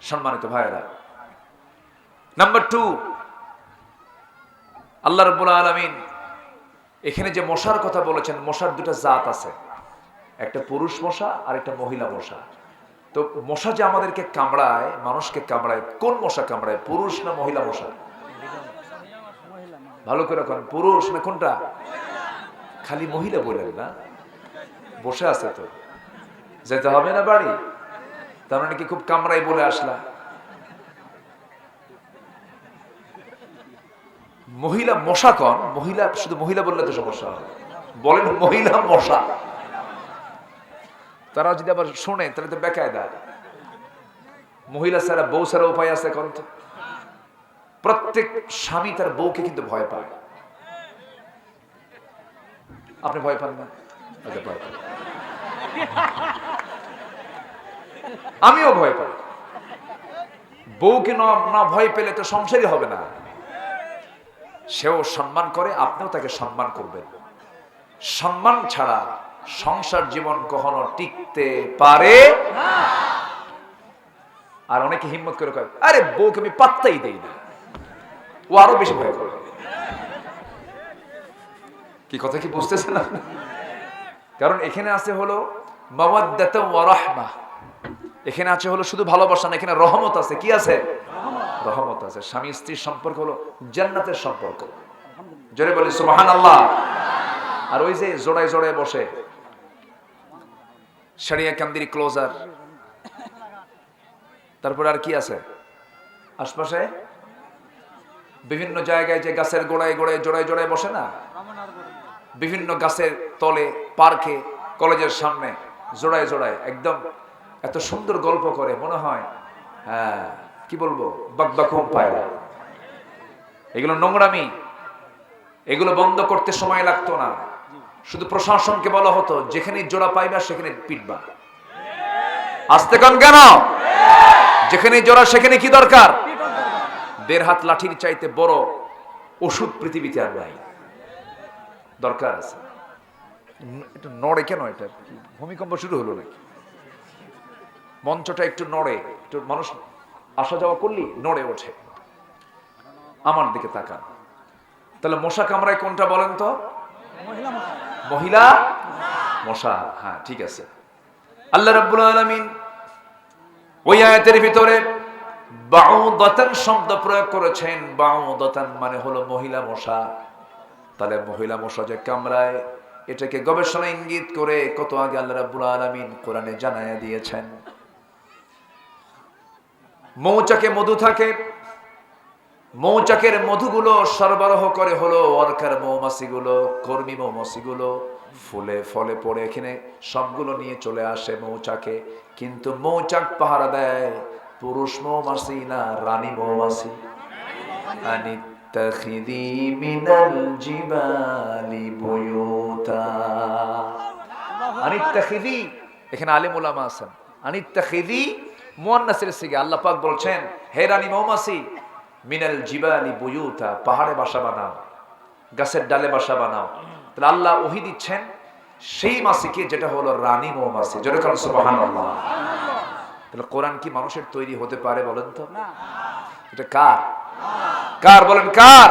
সম্মানিত ভাইয়েরা। Number two আল্লাহ রব্বুল আলমিন এখানে যে মশার কথা বলেছেন, মশার দুটা জাত আছে। একটা পুরুষ মশা আর একটা মহিলা মশা। তো মশা যে আমাদেরকে কামড়ায়, মানুষকে কামড়ায়, কোন মশা কামড়ায়, পুরুষ না মহিলা মশা? ভালো করে করেন পুরুষ না কোনটা? খালি মহিলা বলেন না। বসে আছে তো। যেতে হবে না বাড়ি? তার মানে কি খুব কামড়াই বলে আসলা? মহিলা মশা কন মহিলা শুধু মহিলা বললে তো সমস্যা বলেন মহিলা মশা। তারা যদি আবার শোনে তাহলে তো বেকায় দেয় মহিলা ছাড়া বউ ছাড়া উপায় আছে কন তো। প্রত্যেক স্বামী তার বউকে কিন্তু ভয় পায়। আপনি ভয় পান না? আচ্ছা, ভয় পান। আমিও ভয় পাই। বউকে না ভয় পেলে তো সংসারই হবে না। সেও সম্মান করে, আপনিও তাকে সম্মান করবেন। সম্মান ছাড়া সংসার জীবন কখনো টিকতে পারে আর অনেকে হিম্মত করে কয়, আরে, বউকে আমি পাত্তাই দেই না। ও আরও বেশি ভয় করে। কি কথা কি বুঝতেছে না কারণ এখানে আছে হলো, মাওয়াদ্দাত ওয়া রাহমা এখানে আছে হলো শুধু ভালোবাসা না, এখানে রহমত আছে। কি আছে? রহমত আছে। স্বামী স্ত্রীর সম্পর্ক হলো জান্নাতের সম্পর্ক। জোরে বলি, সুবহানাল্লাহ। আর ওই যে জোড়ায় জোড়ায় বসে। সারিয়া কান্দির ক্লোজার। তারপর আর কি আছে? আশপাশে? বিভিন্ন জায়গায় যে গাছের গোড়ায় গোড়ায় জোড়ায় জোড়ায় বসে না? বিভিন্ন গাছের তলে, পার্কে, কলেজের সামনে, জোড়ায় জোড়ায়, একদম এত সুন্দর গল্প করে, মনে হয় হ্যাঁ কি বলব? বাকবাকুম পায়রা এগুলো নোংরামি, এগুলো বন্ধ করতে সময় লাগতো না। শুধু প্রশাসনকে বলা হতো যেখানে জোড়া পাইবা সেখানে পিটবা। আসতে কন কেন? যেখানে জোড়া, সেখানে কি দরকার? দেড় হাত লাঠির চাইতে বড় ওষুধ পৃথিবীতে আর নাই। দরকার আছে। এটা নড়ে কেন এটা? ভূমিকম্প শুরু হলো নাকি? মঞ্চটা একটু নড়ে, একটু মানুষ আসা যাওয়া করলি নড়ে ওঠে। আমার দিকে তাকান। তাহলে মশা কামড়ায় কোনটা বলেন তো? মহিলা মশা। হ্যাঁ ঠিক আছে। আল্লাহ রাব্বুল আলামিন ওই আয়াতের ভিতরে বাউদাতান শব্দ প্রয়োগ করেছেন। বাউদাতান মানে হলো মহিলা মশা। তাহলে মহিলা মশা যে কামড়ায়, এটাকে গবেষণা ইঙ্গিত করে কত আগে আল্লাহ রাব্বুল আলামিন কোরআনে জানায়া দিয়েছেন। মৌচাকে মধু থাকে। মৌচাকের মধুগুলো সরবরাহ করে হলো ওয়ার্কার মৌমাছিগুলো, কর্মী মৌমাছিগুলো। ফুলে ফলে পড়ে এখানে সবগুলো নিয়ে চলে আসে মৌচাকে। কিন্তু মৌচাক পাহারা দেয়, পুরুষ মৌমাছি না রানী মৌমাছি। আনিত্তাখিদি এখানে আলিম ওলামা আছেন। আনিত্তাখিদি মুয়ান্নাসের সিগে আল্লাহ পাক বলছেন হে রানী মৌমাছি মিনাল জিবালি বুয়ুতা পাহাড়ে বাসা বানাও গাছের ডালে বাসা বানাও। তাহলে আল্লাহ ওহি দিচ্ছেন সেই মাসিকে যেটা হলো রানী মৌমাছি। যেরকম সুবহানাল্লাহ। তাহলে কোরআন কি মানুষের তৈরি হতে পারে বলেন তো? এটা কার? কার বলেন কার?